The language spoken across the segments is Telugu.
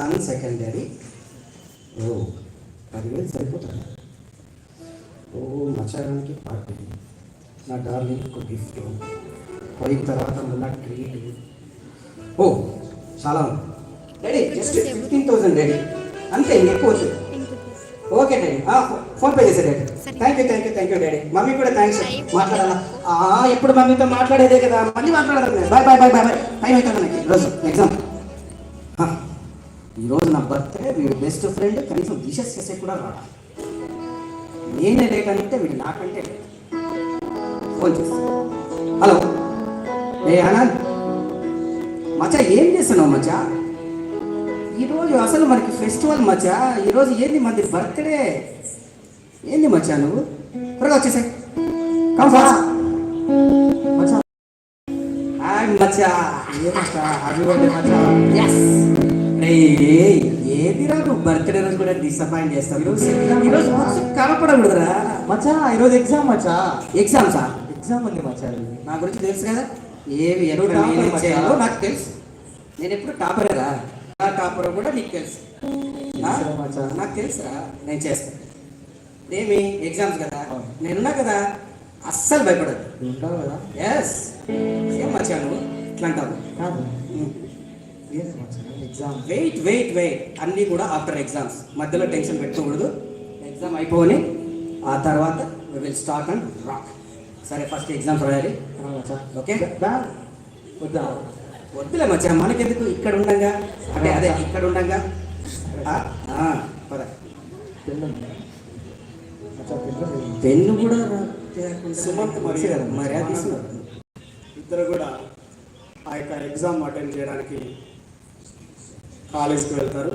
వన్ సెకండ్ డాడీ ఓ పదివేలు సరిపోతుంది? ఓ మచారానికి పార్టీ. నా డార్లింగ్ ఒక గిఫ్ట్ పోయిన తర్వాత మళ్ళీ ట్రీట్ ఓ చాలా ఉంది. Daddy just fifteen thousand daddy అంతే ఎక్కువ వచ్చింది ఓకే డాడీ ఫోన్ పే చేసే daddy. Thank you thank you thank you daddy mummy కూడా థ్యాంక్స్ మాట్లాడాలా? ఎప్పుడు మమ్మీతో మాట్లాడేదే కదా. మళ్ళీ మాట్లాడదాం bye bye bye bye bye time అవుతుంది నాకు. ఈరోజు ఎగ్జామ్ నా బర్త్డే వీడు బెస్ట్ ఫ్రెండ్ కనీసం డిషెస్ చేసే కూడా రావాలి నేనే లేట్ వీడు నాకంటే ఫోన్ చేస్తా. హలో ఏ ఆనంద్ మచ్చా ఏం చేస్తున్నావు మచ్చా? ఈరోజు అసలు మనకి ఫెస్టివల్ మచ్చా. ఈరోజు ఏంది మంది బర్త్డే ఏంది మచ్చా నువ్వు? త్వరగా వచ్చేసాయి. కమ్ ఫాస్ట్ మచ్చా. మచ్చా. ఏ మచ్చా? హ్యాపీ బర్త్డే మచ్చా. ఎస్ రే ఏదిరా నువ్వు? బర్త్డే రోజు కూడా డిసప్పాయింట్ చేస్తావు. ఈరోజు బుక్స్ కనపడకూడదురా. మచ్చా ఈరోజు ఎగ్జామ్ మచ్చా? ఎగ్జామ్సా ఎగ్జామ్ ఉంది మచ్చా. నా గురించి తెలుసు కదా? ఏవి మచ్చా. చేయాలో నాకు తెలుసు. నేను ఎప్పుడు టాపరేరా నా టాపర్ కూడా నీకు తెలుసు. నాకు తెలుసురా. నేను చేస్తాను ఏమి ఎగ్జామ్స్ కదా. నేనున్నా కదా? అస్సలు భయపడదు ఉంటావు కదా? ఎస్ ఏం మర్చాను ఇట్లా అంటావు. ఎగ్జామ్ వెయిట్ వెయిట్ వెయిట్ అన్నీ కూడా ఆఫ్టర్ ఎగ్జామ్స్ మధ్యలో టెన్షన్ పెట్టుకోకూడదు. ఎగ్జామ్ అయిపోని ఆ తర్వాత విల్ స్టార్ట్ అండ్ రాక్ సరే ఫస్ట్ ఎగ్జామ్స్ రాయాలి. ఓకే వద్దా వద్దులే మచ్చా మనకెందుకు ఇక్కడ ఉండంగా? అంటే అదే ఇక్కడ ఉండంగా? పద. పెన్ను కూడా సుమంత్ మర్యాద ఇద్దరు కూడా ఆ యొక్క ఎగ్జామ్ అటెండ్ చేయడానికి కాలేజ్కి వెళ్తారు.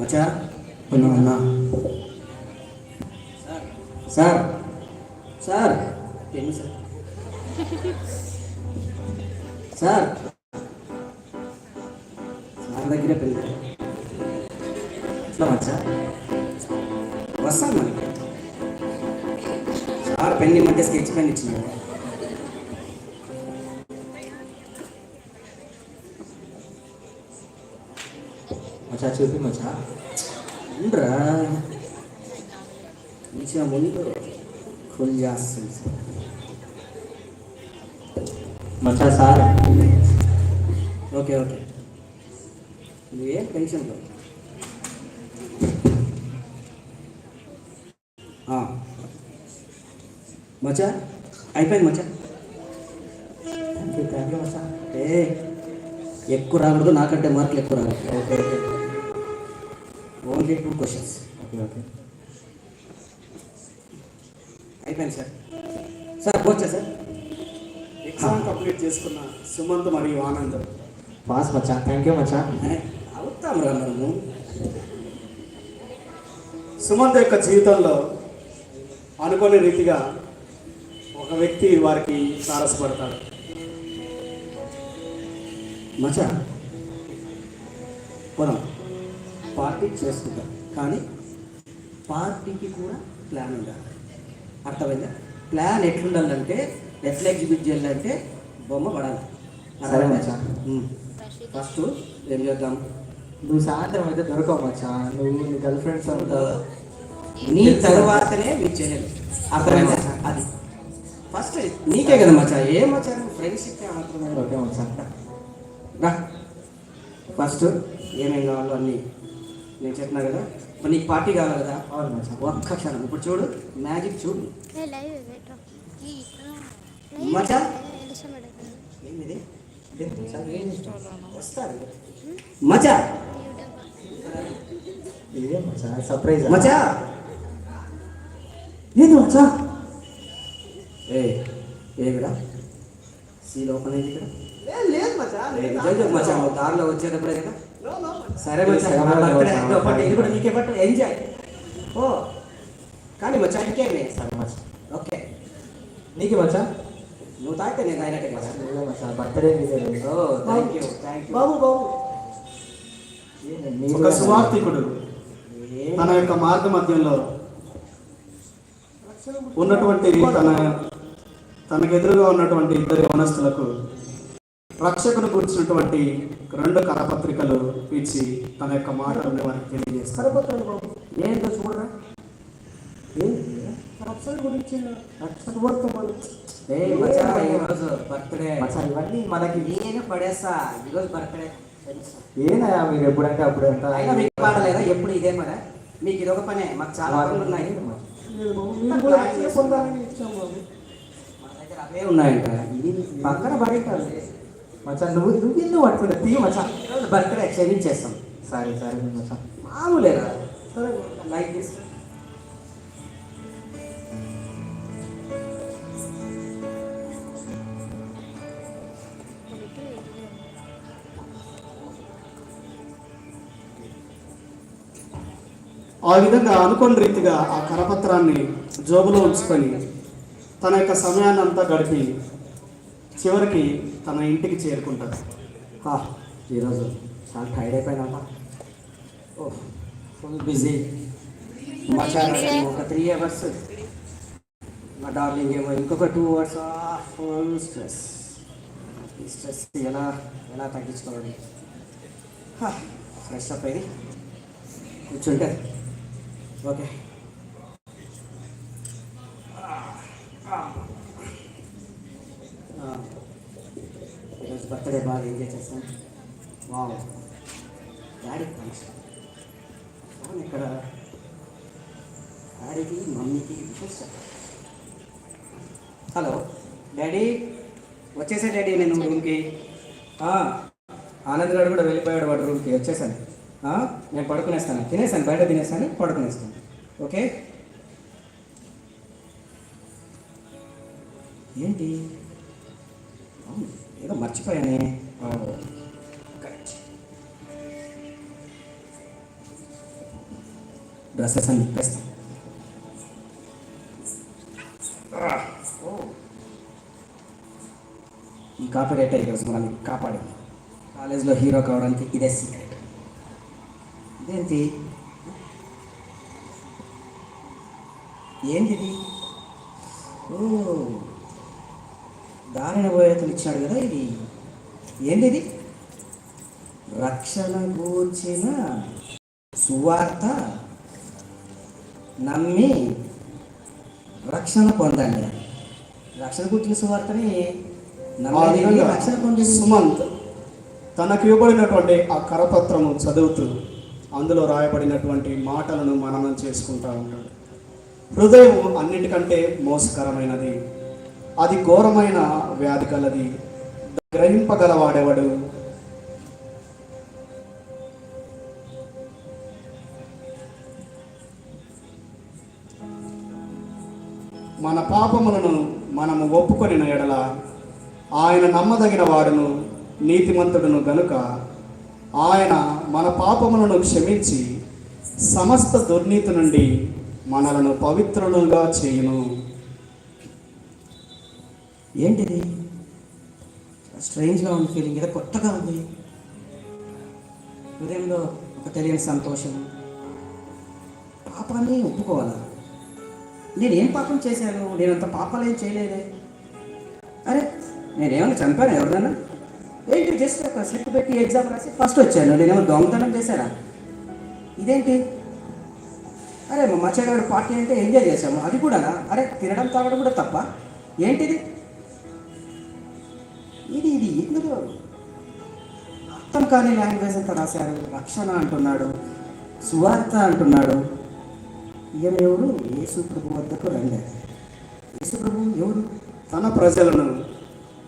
మచ్చా? Sir. Sir. Pen sir? Sir. Sir దగ్గరే పెళ్ళి. ఎట్లా మచ్చా వస్తాను మనకి సార్ పెన్ మధ్య స్కెచ్ పెన్ ఇచ్చిన మచ్చా చూపి మచ్చా. ఉండరా. మంచిగా ముందు ఫుల్ చేస్తుంది సార్. మచ్చా సార్. Okay okay. నువ్వేం టెన్షన్ కాదు మచ్చా? అయిపోయింది మచ్చా? థ్యాంక్ యూ మచ్చా. ఏ ఎక్కువ రాకూడదు నాకంటే మార్కులు ఎక్కువ రాకూడదు okay okay only two questions okay okay అయిపోయింది సార్. సార్ వచ్చా సార్? ఎగ్జామ్ కంప్లీట్ చేసుకున్న సుమంత్ మరియు ఆనంద్. పాస్ మచ్చా. థ్యాంక్ యూ మచ్చా. అవుతాం రా మనము. సుమంత్ యొక్క జీవితంలో అనుకోని రీతిగా ఒక వ్యక్తి వారికి తారసపడతాడు. మచ్చా పోదాం. పార్టీ చేసుకుందాం. కానీ పార్టీకి కూడా ప్లాన్ ఉండాలి. అర్థమైందా? ప్లాన్ ఎట్లుండాలంటే ఎట్లా ఎగ్జిబిట్ చేయాలంటే బొమ్మ పడాలి. సరే మచ్చా. ఫస్ట్ ఏం చేద్దాం? నువ్వు సాయంత్రం అయితే దొరకవు మచ్చా. నువ్వు నీ గర్ల్ ఫ్రెండ్స్ అంతా నీ తర్వాతనే చెల్లెలు అర్థమైందా? అది. ఫస్ట్ నీకే కదా మచ్చా? ఏం మచ్చా? ఫ్రెండ్షిప్ మాత్రమే ఓకే మచ్చా రా. ఫస్ట్ ఏమేం కావాలో అన్నీ నేను చెప్పినా కదా? ఇప్పుడు నీకు పార్టీ కావాలి కదా? అవును మచ్చా ఒక్క క్షణం. ఇప్పుడు చూడు మ్యాజిక్ చూడు. మచ్చా? మచ్చా? ఏం ఇష్టం? వస్తారు మచా ఇదే మచ్చా. సర్ప్రైజ్? మచా ఏంది మచ్చా ఏ ఏమిరా సీల్ ఓపెన్ అయింది ఇక్కడ? లేదు లేదు మచ్చా మచ్చా దారిలో వచ్చేటప్పుడే కదా. సరే మచ్చా. ఇదో కూడా నీకే పట్టు ఎంజాయ్ ఓ కానీ మచ్చా ఇంకేమే సరే మచ్చా. ఓకే. నీకు మచ్చా? నువ్వు తాగితే నేను తాగినట్టే కదా? మచ్చా బర్త్డే ఓ థ్యాంక్ యూ థ్యాంక్ యూ బాబు బాబు. ఒక సువార్థికుడు తన యొక్క మార్గ మధ్యంలో ఉన్నటువంటి తన తనకెదురుగా ఉన్నటువంటి ఇద్దరు యవనస్తులకు రక్షకును కూర్చున్నటువంటి రెండు కరపత్రికలు ఇచ్చి తన యొక్క మాటలను వారికి తెలియజేస్తారు. ఏంటో చూడరా? రక్షణ గురించి రక్షణ ఈరోజు బర్త్డే. ఇవన్నీ మనకి నేను పడేస్తా ఈరోజు బర్త్డే. ఏనయా మీరు ఎప్పుడంటే అప్పుడు ఎంత అయినా మీకు పాడలేదా? ఎప్పుడు ఇదే మరి? మీకు ఇదొక పనే మాకు చాలా పనులు ఉన్నాయి. అవే ఉన్నాయంట. ఇది పక్కన బయట మచ్చా నువ్వు నువ్వు ఎందుకు పట్టుకుంటా తీ మచ్చా. బర్త్డే క్షమించేస్తాం సరే సరే మచ్చా. మామూలేరా? సరే లైక్ దిస్ ఆ విధంగా అనుకోని రీతిగా ఆ కరపత్రాన్ని జోబులో ఉంచుకొని తన యొక్క సమయాన్ని అంతా గడిపి చివరికి తన ఇంటికి చేరుకుంటాడు. హా, ఈరోజు చాలా టైర్డ్ అయిపోయినా ఓ ఫుల్ బిజీ ఒక త్రీ అవర్స్ మా డార్లింగ్ ఏమో ఇంకొక టూ అవర్స్ ఫుల్ స్ట్రెస్ ఈ స్ట్రెస్ ఎలా ఎలా తగ్గించుకోవాలి? ఫ్రెష్ అప్ అయ్యి కూర్చుంటే ఓకే. ఈరోజు బర్త్డే బాగా ఎంజాయ్ చేస్తాం వావ్. Daddy function. ఇక్కడ డాడీకి మమ్మీకి విషెస్. హలో. డాడీ వచ్చేసా డాడీ నేను రూమ్కి. ఆనంద్ గారు కూడా వెళ్ళిపోయాడు వాడు రూమ్కి. వచ్చేసాను. నేను పడుకునేస్తాను. తినేసాను బయట తినేసాను పడుకునేస్తాను. ఓకే? ఏంటి? ఏదో మర్చిపోయానే. డ్రెస్సెస్ అని ఇప్పేస్తాం. ఈ కాపీ రైటర్ ఈరోజు మనల్ని కాపాడింది కాలేజ్లో హీరో కావడానికి ఇదే సీక్రెట్ ఇదేంటి? ఏంటిది? ఓ దారిన పోయేతలు ఇచ్చాడు కదా ఇది. ఏంది ఇది రక్షణ గూర్చిన సువార్త నమ్మి రక్షణ పొందండి. రక్షణ గూర్చిన సువార్తని రక్షణ పొంది సుమంత్ తనకు ఇవ్వబడినటువంటి ఆ కరపత్రము చదువుతూ అందులో రాయబడినటువంటి మాటలను మననం చేసుకుంటా ఉంటాడు హృదయం అన్నిటికంటే మోసకరమైనది. అది ఘోరమైన వ్యాధి కలది. గ్రహింపగలవాడెవడు? మన పాపములను మనము ఒప్పుకొనిన ఎడల ఆయన నమ్మదగిన వాడును నీతిమంతుడును గనుక ఆయన మన పాపములను క్షమించి సమస్త దుర్నీతి నుండి మనలను పవిత్రులుగా చేయును. ఏంటిది? స్ట్రేంజ్గా ఉంది ఫీలింగ్. ఏదో కొత్తగా ఉంది. హృదయంలో ఒక తెలియని సంతోషం. పాపాన్ని ఒప్పుకోవాలా? నేను ఏం పాపం చేశాను? నేను అంత పాపాలు ఏం చేయలేదే. అరే నేనేమన్నా చంపాను ఎవరినైనా ఏంటి జస్ట్ ఒక స్లిప్ పెట్టి ఎగ్జామ్ రాసి ఫస్ట్ వచ్చాను. నేనేమో దొంగతనం చేశానా? ఇదేంటి? అరే మా మచ్చగాడు పార్టీ అంటే ఎంజాయ్ చేశాము. అది కూడా అరే తినడం తాగడం కూడా తప్ప? ఏంటిది? ఇది ఇది ఎందుకు? అర్థం కాని లాంగ్వేజ్ అంతా రాశారు. రక్షణ అంటున్నాడు. సువార్త అంటున్నాడు. ఈయన ఎవరు యేసు ప్రభు వద్దకు రండి. యేసు ప్రభు ఎవరు? తన ప్రజలను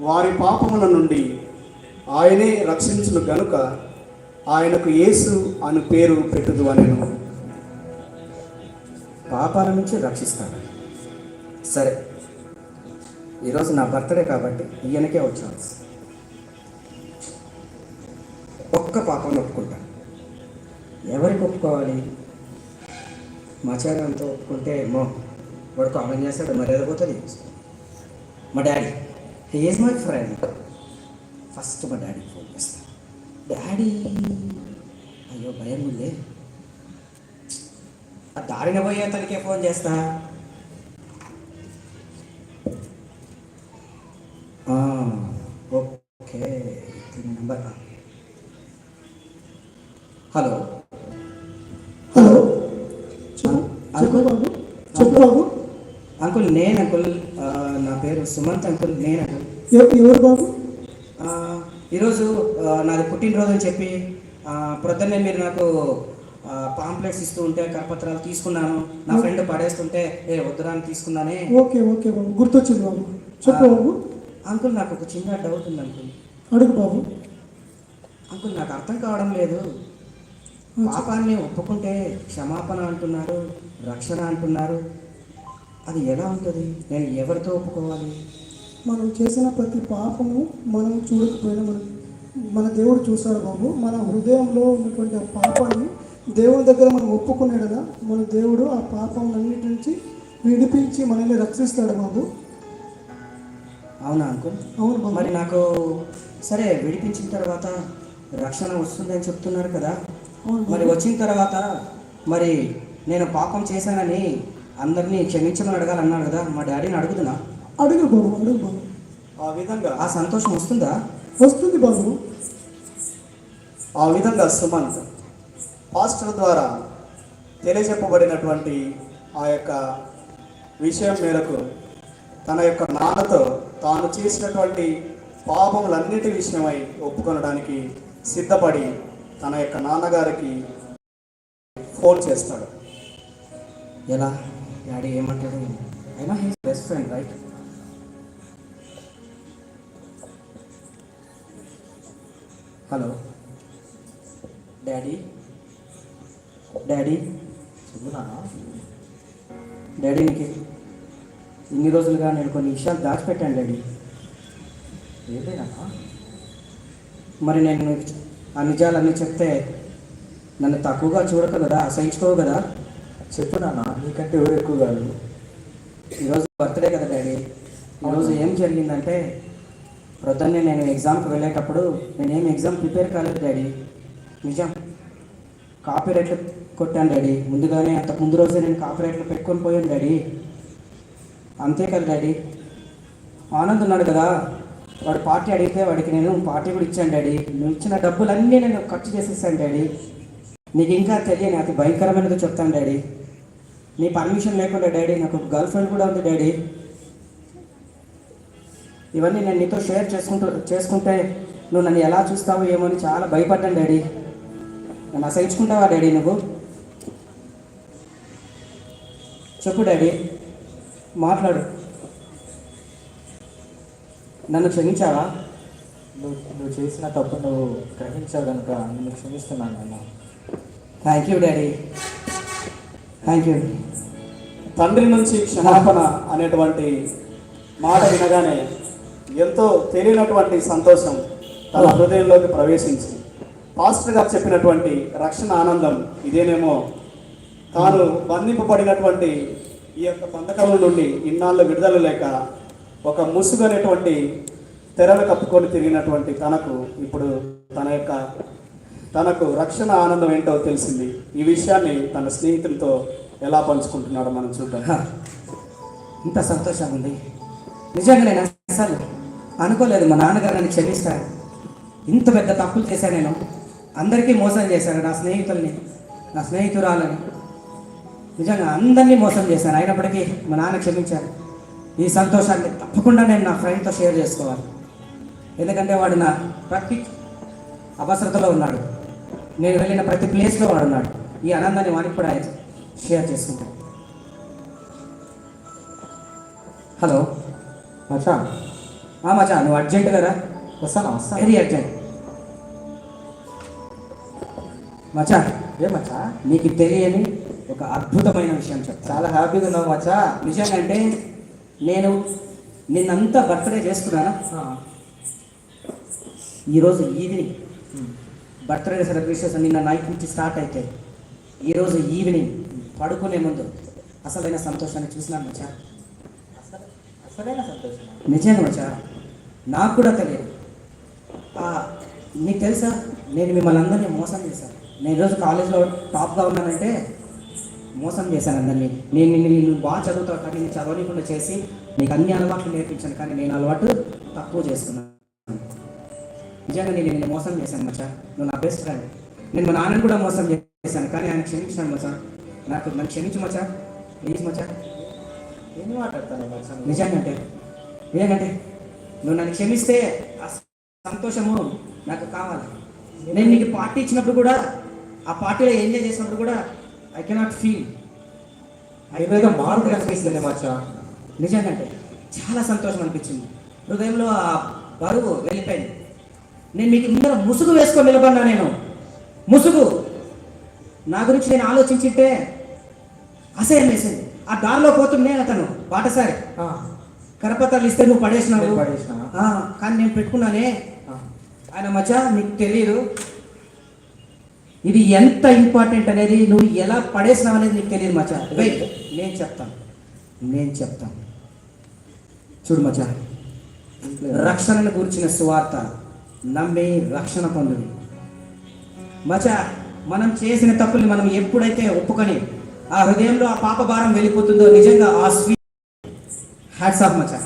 వారి పాపముల నుండి ఆయనే రక్షించును గనుక ఆయనకు యేసు అను పేరు పెట్టుదు అనెను. పాపాల నుంచి రక్షిస్తాడు. సరే ఈరోజు నా బర్త్డే కాబట్టి ఈయనకే వచ్చాను ఒక్క పాపం ఒప్పుకుంటాను ఎవరికి ఒప్పుకోవాలి? మచారంతో ఒప్పుకుంటే ఏమో వాడు కామెంట్ చేస్తాడు మర్యాద పోతుంది. మా daddy he is my friend. First మా డాడీకి ఫోన్ చేస్తాను డాడీ అయ్యో భయం ఉందే. ఆ దారిన పోయే అతనికే ఫోన్ చేస్తా. Okay number hello. హలో. చెప్పు బాబు. అంకుల్ నేను అంకుల్ నా పేరు సుమంత్ అంకుల్ నేను అంకుల్. ఎవ- ఎవరు బాబు? ఈరోజు నాది పుట్టినరోజు అని చెప్పి ప్రొద్దున్నే మీరు నాకు పాంప్లెట్స్ ఇస్తూ ఉంటే కరపత్రాలు తీసుకున్నాను. నా ఫ్రెండ్ పడేస్తుంటే ఏ వద్దురా అని తీసుకున్నానే. ఓకే ఓకే బాబు. గుర్తొచ్చింది బాబు. చెప్పు బాబు. అంకుల్ నాకు ఒక చిన్న డౌట్ ఉంది అంకుల్ అడుగు బాబు. అంకుల్ నాకు అర్థం కావడం లేదు. పాపాన్ని ఒప్పుకుంటే క్షమాపణ అంటున్నారు రక్షణ అంటున్నారు. అది ఎలా ఉంటుంది? నేను ఎవరితో ఒప్పుకోవాలి? మనం చేసిన ప్రతి పాపము మనం చూడకపోయినా మన మన దేవుడు చూస్తాడు బాబు. మన హృదయంలో ఉన్నటువంటి ఆ పాపాన్ని దేవుని దగ్గర మనం ఒప్పుకున్నాడు కదా మన దేవుడు ఆ పాపం అన్నిటి నుంచి విడిపించి మనల్ని రక్షిస్తాడు బాబు. అవునా అంకుల్? అవును బాబు. మరి నాకు సరే విడిపించిన తర్వాత రక్షణ వస్తుందని చెప్తున్నారు కదా. అవును మరి వచ్చిన తర్వాత మరి నేను పాపం చేశానని అందరినీ క్షమించమని అడగాలన్నాడు కదా మా డాడీని అడుగుతున్నా. అడుగు బాబు అడుగు బాబు ఆ విధంగా ఆ సంతోషం వస్తుందా? వస్తుంది బాబు. ఆ విధంగా సుమంత్ పాస్టర్ ద్వారా తెలియజెప్పబడినటువంటి ఆ యొక్క విషయం మేరకు తన యొక్క నాన్నతో తాను చేసినటువంటి పాపములన్నిటి విషయమై ఒప్పుకొనడానికి సిద్ధపడి తన యొక్క నాన్నగారికి ఫోన్ చేస్తాడు. ఎలా? డాడీ ఏమంటాడు? అయినా he's best friend right? Hello. Daddy. Daddy. Daddy నీకు ఇన్ని రోజులుగా నేను కొన్ని విషయాలు దాచిపెట్టాను డాడీ. ఏంటైనా మరి నేను ఆ నిజాలన్నీ చెప్తే నన్ను తక్కువగా చూడక కదా అసహించుకోవు కదా? చెప్పు నాన్న నీకంటే ఎవరు ఎక్కువ కాదు ఈరోజు బర్త్డే కదా డాడీ. ఈరోజు ఏం జరిగిందంటే ప్రొద్దున్నే నేను ఎగ్జామ్కి వెళ్ళేటప్పుడు నేనేం ఎగ్జామ్ ప్రిపేర్ కాలేదు డాడీ. నిజం. కాపీ రేట్లు కొట్టాను డాడీ. ముందుగానే అంత ముందు రోజే నేను కాపీ రేట్లు పెట్టుకొని పోయాను డాడీ. అంతే కదా డాడీ. ఆనంద్ ఉన్నాడు కదా. వాడు పార్టీ అడిగితే వాడికి నేను పార్టీ కూడా ఇచ్చాను డాడీ. నువ్వు ఇచ్చిన డబ్బులన్నీ నేను ఖర్చు చేసేసాను డాడీ. నీకు ఇంకా తెలియని అతి భయంకరమైనది చెప్తాను డాడీ. నీ పర్మిషన్ లేకుండా డాడీ నాకు గర్ల్ ఫ్రెండ్ కూడా ఉంది డాడీ. ఇవన్నీ నేను నీతో షేర్ చేసుకుంటూ చేసుకుంటే నువ్వు నన్ను ఎలా చూస్తావో ఏమో అని చాలా భయపడ్డాను డాడీ. నన్ను అసహించుకుంటావా డాడీ నువ్వు? చెప్పు డాడీ. మాట్లాడు. నన్ను క్షమించావా? నువ్వు నువ్వు చేసిన తప్పు నువ్వు గ్రహించావు కనుక నిన్ను క్షమిస్తున్నాను నాన్న. Thank you daddy. Thank you తండ్రి నుంచి క్షమాపణ అనేటువంటి మాట వినగానే ఎంతో తెలియనటువంటి సంతోషం తన హృదయంలోకి ప్రవేశించి పాస్టర్ గారు చెప్పినటువంటి రక్షణ ఆనందం ఇదేనేమో. తాను బంధింపబడినటువంటి ఈ యొక్క బంధకముల నుండి ఇన్నాళ్ళు విడుదల లేక ఒక ముసుగు అనేటువంటి తెరలు కప్పుకొని తిరిగినటువంటి తనకు ఇప్పుడు తన యొక్క తనకు రక్షణ ఆనందం ఏంటో తెలిసింది. ఈ విషయాన్ని తన స్నేహితులతో ఎలా పంచుకుంటున్నాడో మనం చూద్దాం. ఇంత సంతోషంగా ఉంది. నిజంగా నేను అసలు అనుకోలేదు మా నాన్నగారు నన్ను క్షమిస్తారు. ఇంత పెద్ద తప్పులు చేశాను నేను. అందరికీ మోసం చేశాను నా స్నేహితుల్ని నా స్నేహితురాలని నిజంగా అందరినీ మోసం చేశాను. అయినప్పటికీ మా నాన్న క్షమించారు. ఈ సంతోషాన్ని తప్పకుండా నేను నా ఫ్రెండ్తో షేర్ చేసుకోవాలి. ఎందుకంటే వాడు నా ప్రతి అవసరతలో ఉన్నాడు. నేను వెళ్ళిన ప్రతి ప్లేస్లో వాడు ఉన్నాడు. ఈ ఆనందాన్ని వానికి కూడా షేర్ చేసుకుంటాను హలో మచ్చా మచా నువ్వు అర్జెంట్ కదా? వస్తానా? వస్తాను? వెరీ అర్జెంట్ మచా ఏ మచ్చా? నీకు తెలియని ఒక అద్భుతమైన విషయం చెప్తా. చాలా హ్యాపీగా ఉన్నావు మచ్చా. నిజంగా అంటే నేను నిన్నంతా బర్త్డే చేసుకున్నానా? ఈరోజు ఈవినింగ్ బర్త్డే సెలబ్రేషన్స్ నిన్న నైట్ నుంచి స్టార్ట్ అయితే ఈరోజు ఈవినింగ్ పడుకునే ముందు అసలైన సంతోషాన్ని చూసినాను మచ్చా? అసలు సరైన సంతోషం నిజంగా మచ్చా నాకు కూడా తెలియదు. నీకు తెలుసా? నేను మిమ్మల్ని అందరినీ మోసం చేశాను. నేను ఈరోజు కాలేజ్లో టాప్గా ఉన్నానంటే మోసం చేశాను అందరినీ. నేను నిన్ను నిన్ను బాగా చదువుతావు కానీ నేను చదవనీయకుండా చేసి నీకు అన్ని అలవాట్లు నేర్పించాను కానీ నేను అలవాటు తక్కువ చేసుకున్నాను. నిజంగా నేను నిన్ను మోసం చేశాను మచ్చా. నువ్వు నా బెస్ట్ ఫ్రెండ్ నేను మా నాన్నని కూడా మోసం చేశాను కానీ ఆయన క్షమించాను మచ్చా. నాకు నన్ను క్షమించు మచ్చా. ప్లీజ్ మచ్చా. నిజంగంటే నిజంగంటే నువ్వు నన్ను క్షమిస్తే ఆ సంతోషము నాకు కావాలి. నేను నీకు పార్టీ ఇచ్చినప్పుడు కూడా ఆ పార్టీలో ఎంజాయ్ చేసినప్పుడు కూడా ఐ కెనాట్ ఫీల్ ఏదైనా మార్పు కనిపిస్తుంది మచ్చా నిజంగంటే చాలా సంతోషం అనిపించింది. హృదయంలో ఆ బరువు వెళ్ళిపోయింది. నేను మీకు ముందర ముసుగు వేసుకొని నిలబడినా నేను. ముసుగు! నా గురించి నేను ఆలోచించింటే అసహ్యం వేసింది. ఆ దారిలో పోతుండే అతను బాటసారి. ఆ, కరపత్రాలు ఇస్తే నువ్వు పడేసినావు. కానీ నేను పెట్టుకున్నానే. ఆయన మధ్య నీకు తెలియదు ఇది ఎంత ఇంపార్టెంట్ అనేది నువ్వు ఎలా పడేసినావు అనేది నీకు తెలియదు మచ్చా. వెయిట్ నేను చెప్తాను. నేను చెప్తాను. చూడు మచ్చా రక్షణను గురించిన సువార్త నమ్మి రక్షణ పొందుని మచ్చా మనం చేసిన తప్పుల్ని మనం ఎప్పుడైతే ఒప్పుకొని ఆ హృదయంలో ఆ పాప భారం వెళ్ళిపోతుందో నిజంగా ఆ స్వీట్ హ్యాట్స్ ఆఫ్ మచ్చా.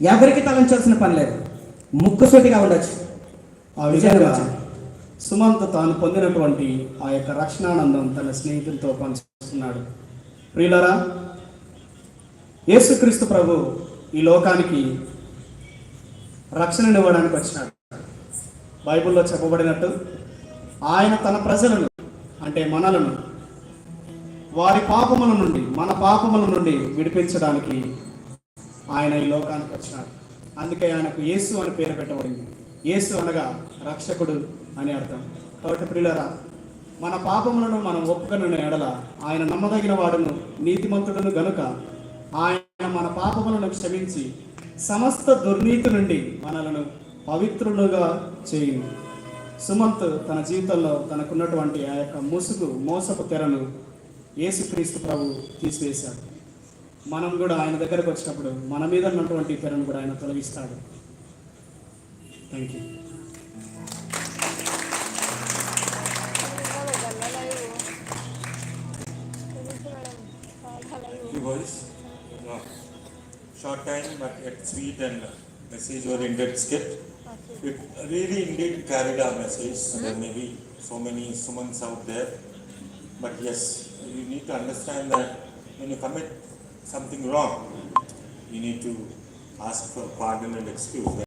ఎవరికి తలంచాల్సిన పని లేదు. ముక్కుసూటిగా ఉండొచ్చు. ఆ విధంగా సుమంత్ తాను పొందినటువంటి ఆ యొక్క రక్షణానందం తన స్నేహితులతో పంచుకున్నాడు. ప్రియులరా యేసుక్రీస్తు ప్రభు ఈ లోకానికి రక్షణనివ్వడానికి వచ్చినాడు. బైబిల్లో చెప్పబడినట్టు ఆయన తన ప్రజలను అంటే మనలను వారి పాపముల నుండి మన పాపముల నుండి విడిపించడానికి ఆయన ఈ లోకానికి వచ్చినాడు. అందుకే ఆయనకు యేసు అని పేరు పెట్టబడింది. యేసు అనగా రక్షకుడు అని అర్థం. కాబట్టి ప్రియులరా మన పాపములను మనం ఒప్పుకొనిన ఎడల ఆయన నమ్మదగిన వాడును నీతిమంతుడును గనుక ఆయన మన పాపములను క్షమించి సమస్త దుర్నీతి నుండి మనలను పవిత్రులుగా చేయింది సుమంత్ తన జీవితంలో తనకున్నటువంటి ఆ యొక్క ముసుగు మోసపు తెరను యేసుక్రీస్తు ప్రభు తీసివేశాడు మనం కూడా ఆయన దగ్గరకు వచ్చినప్పుడు మన మీద ఉన్నటువంటి తెరను కూడా ఆయన తొలగిస్తాడు thank you Your voice, no. short time but yet sweet and message oriented script. It really indeed carried our message. There may be so many Sumans out there, but yes, you need to understand that when you commit something wrong, you need to ask for pardon and excuse.